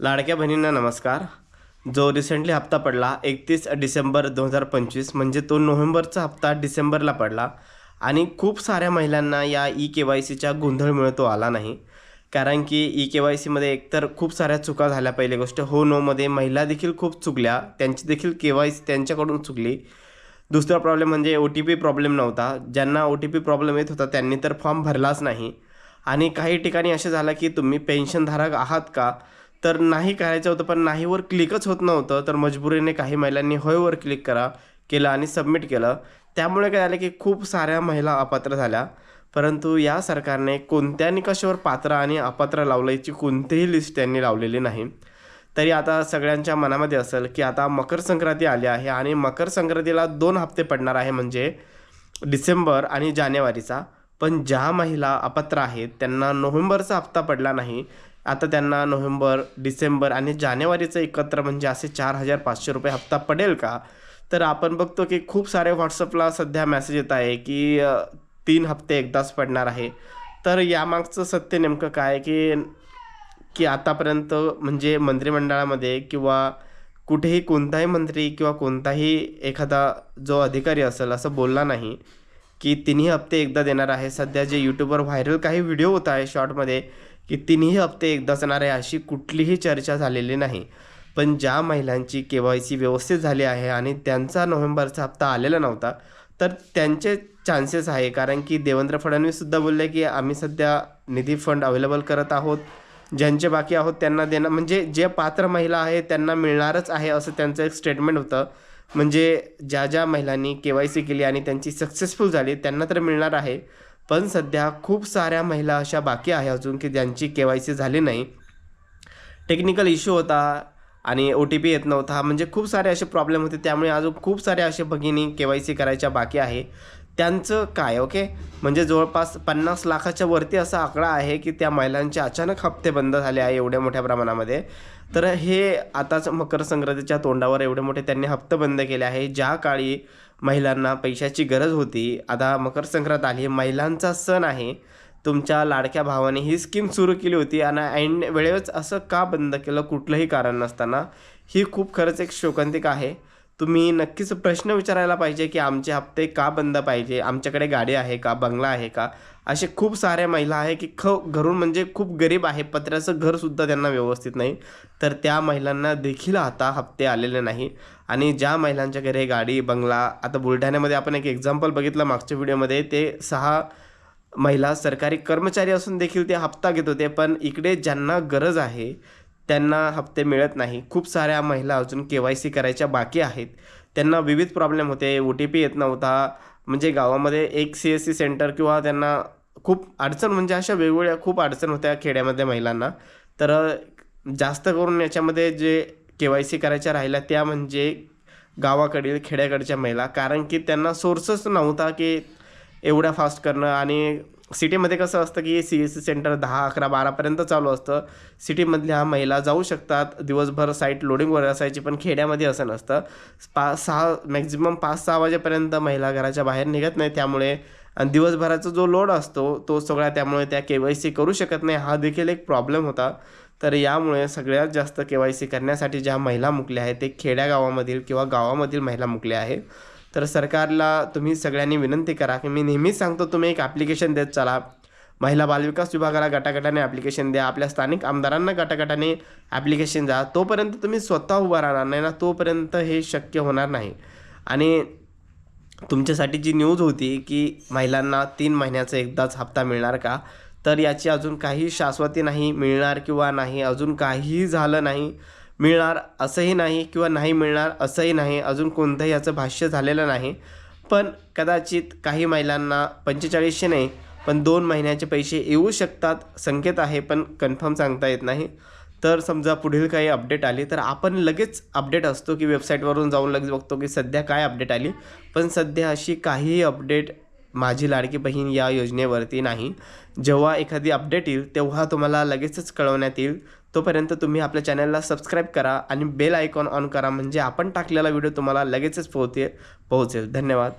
लाडक्या बहिणींना नमस्कार. जो रिसेंटली हप्ता पडला एकतीस डिसेंबर दोन हजार पंचवीस म्हणजे तो नोव्हेंबरचा हप्ता डिसेंबरला पडला आणि खूप साऱ्या महिलांना या ई के वाय सीच्या गोंधळमुळे तो आला नाही. कारण की ई के वाय सीमध्ये एकतर खूप साऱ्या चुका झाल्या पहिली गोष्ट हो नोमध्ये महिला देखील खूप चुकल्या त्यांची देखील के वाय सी त्यांच्याकडून चुकली. दुसरा प्रॉब्लेम म्हणजे ओ टी पी प्रॉब्लेम नव्हता. ज्यांना ओ टी पी प्रॉब्लेम येत होता त्यांनी तर फॉर्म भरलाच नाही. आणि काही ठिकाणी असं झालं की तुम्ही पेन्शनधारक आहात का? तर नाही करायचं होतं पण नाहीवर क्लिकच होत नव्हतं. तर मजबुरीने काही महिलांनी होयवर क्लिक करा केलं आणि सबमिट केलं. त्यामुळे काय झालं की खूप साऱ्या महिला अपात्र झाल्या. परंतु या सरकारने कोणत्या निकषावर पात्र आणि अपात्र लावलं याची कोणतीही लिस्ट त्यांनी लावलेली नाही. तरी आता सगळ्यांच्या मनामध्ये असेल की आता मकर संक्रांती आली आहे आणि मकर संक्रांतीला दोन हप्ते पडणार आहे म्हणजे डिसेंबर आणि जानेवारीचा. पण ज्या महिला अपात्र आहेत त्यांना नोव्हेंबरचा हप्ता पडला नाही आता त्यांना नोव्हेंबर डिसेंबर आणि जानेवारीचं एकत्र म्हणजे असे चार हजार पाचशे रुपये हप्ता पडेल का? तर आपण बघतो की खूप सारे व्हॉट्सअपला सध्या मेसेज येत आहे की तीन हप्ते एकदाच पडणार आहे. तर यामागचं सत्य नेमकं काय की की आतापर्यंत म्हणजे मंत्रिमंडळामध्ये किंवा कुठेही कोणताही मंत्री किंवा कोणताही एखादा जो अधिकारी असेल असं बोलला नाही की तिन्ही हप्ते एकदा देणार आहे. सध्या जे यूट्यूबवर व्हायरल काही व्हिडिओ होत आहे शॉर्टमध्ये की तिन्ही हप्ते एकदाच असणार आहे अशी कुठलीही चर्चा झालेली नाही. पण ज्या महिलांची के वाय सी व्यवस्थित झाली आहे आणि त्यांचा नोव्हेंबरचा हप्ता आलेला नव्हता तर त्यांचे चान्सेस आहे. कारण की देवेंद्र फडणवीससुद्धा बोलले की आम्ही सध्या निधी फंड अवेलेबल करत आहोत. ज्यांचे बाकी आहोत त्यांना देणं म्हणजे जे पात्र महिला आहे त्यांना मिळणारच आहे असं त्यांचं एक स्टेटमेंट होतं. म्हणजे ज्या ज्या महिलांनी के वाय सी केली आणि त्यांची सक्सेसफुल झाली त्यांना तर मिळणार आहे. पण सध्या खूप साऱ्या महिला अशा बाकी आहे अजून की ज्यांची के वाय सी झाली नाही. टेक्निकल इश्यू होता आणि ओ टी पी येत नव्हता. म्हणजे खूप सारे असे प्रॉब्लेम होते. त्यामुळे अजून खूप सारे असे भगिनी के वाय सी करायच्या बाकी आहे. त्यांचं काय ओके म्हणजे जवळपास पन्नास लाखाच्या वरती असा आकडा आहे की त्या महिलांचे अचानक हप्ते बंद झाले आहे एवढ्या मोठ्या प्रमाणामध्ये. तर हे आताच मकर संक्रांतीच्या तोंडावर एवढे मोठे त्यांनी हप्ते बंद केले आहे ज्या काळी महिलांना पैशाची गरज होती. आता मकर संक्रांत आली महिलांचा सण आहे. तुमच्या लाडक्या भावाने ही स्कीम सुरू केली होती आणि ऐन वेळेवरच असं का बंद केलं कुठलंही कारण नसताना. ही खूप खरंच एक शोकांतिक आहे. तुम्ही नक्कीच प्रश्न विचारायला पाहिजे की आमचे हप्ते का बंद पाहिजे? आमच्याकडे गाडी आहे का? बंगला आहे का? असे खूप साऱ्या महिला आहे की ख घरून म्हणजे खूप गरीब आहे. पत्र्याचं घरसुद्धा त्यांना व्यवस्थित नाही. तर त्या महिलांना देखील आता हप्ते आलेले नाही. आणि ज्या महिलांच्या घरी गाडी बंगला आता बुलढाण्यामध्ये आपण एक एक्झाम्पल बघितलं मागच्या व्हिडिओमध्ये. ते सहा महिला सरकारी कर्मचारी असून देखील ते हप्ता घेत होते. पण इकडे ज्यांना गरज आहे त्यांना हप्ते मिळत नाही. खूप साऱ्या महिला अजून के वाय सी करायच्या बाकी आहेत. त्यांना विविध प्रॉब्लेम होते. ओ टी पी येत नव्हता. म्हणजे गावामध्ये एक सी एस सी सेंटर किंवा त्यांना खूप अडचण म्हणजे अशा वेगवेगळ्या खूप अडचण होत्या खेड्यामध्ये महिलांना. तर जास्त करून याच्यामध्ये जे के वाय सी करायच्या राहिल्या त्या म्हणजे गावाकडील खेड्याकडच्या महिला. कारण की त्यांना सोर्सच नव्हता की एवढ्या फास्ट करणं आणि सिटीमध्ये कसं असतं की सी एस सी सेंटर दहा अकरा बारापर्यंत चालू असतं. सिटीमधल्या महिला जाऊ शकतात. दिवसभर साईट लोडिंगवर असायची पण खेड्यामध्ये असं नसतं. पाच सहा मॅक्झिमम पाच सहा वाजेपर्यंत महिला घराच्या बाहेर निघत नाही. त्यामुळे आणि दिवसभराचा जो लोड असतो तो सगळा त्यामुळे त्या के वाय सी करू शकत नाही. हा देखील एक प्रॉब्लेम होता. तर यामुळे सगळ्यात जास्त के वाय सी करण्यासाठी ज्या महिला मुकल्या आहेत ते खेड्यागावामधील किंवा गावामधील महिला मुकल्या आहेत. तर सरकारला तुम्ही सगळ्यांनी विनंती करा की मी नेहमीच सांगतो तुम्ही एक ॲप्लिकेशन देत चला. महिला बालविकास विभागाला गटागटाने ॲप्लिकेशन द्या. आपल्या स्थानिक आमदारांना गटागटाने ॲप्लिकेशन द्या. तोपर्यंत तुम्ही स्वतः उभा राहणार नाही ना तोपर्यंत हे शक्य होणार नाही. आणि तुमच्यासाठी जी न्यूज होती की महिलांना तीन महिन्याचा एकदाच हप्ता मिळणार का? तर याची अजून काही शाश्वती नाही मिळणार किंवा नाही अजून काहीही झालं नाही. मिळणार असंही नाही किंवा नाही मिळणार असंही नाही अजून कोणतंही याचं भाष्य झालेलं नाही. पण कदाचित काही महिलांना पंचेचाळीसशे नाही पण दोन महिन्याचे पैसे येऊ शकतात संकेत आहे पण कन्फर्म सांगता येत नाही. तर समजा पुढील काही अपडेट आली तर आपण लगेच अपडेट असतो की वेबसाईटवरून जाऊन लगेच बघतो की सध्या काय अपडेट आली. पण सध्या अशी काहीही अपडेट माझी लाडकी बहीण या योजनेवरती नाही. जेव्हा एखादी अपडेट येईल तेव्हा तुम्हाला लगेचच कळवण्यात येईल. तोपर्यंत तुम्ही आपल्या चॅनलला सबस्क्राईब करा आणि बेल आयकॉन ऑन करा म्हणजे आपण टाकलेला व्हिडिओ तुम्हाला लगेचच पोहते पोहोचेल. धन्यवाद.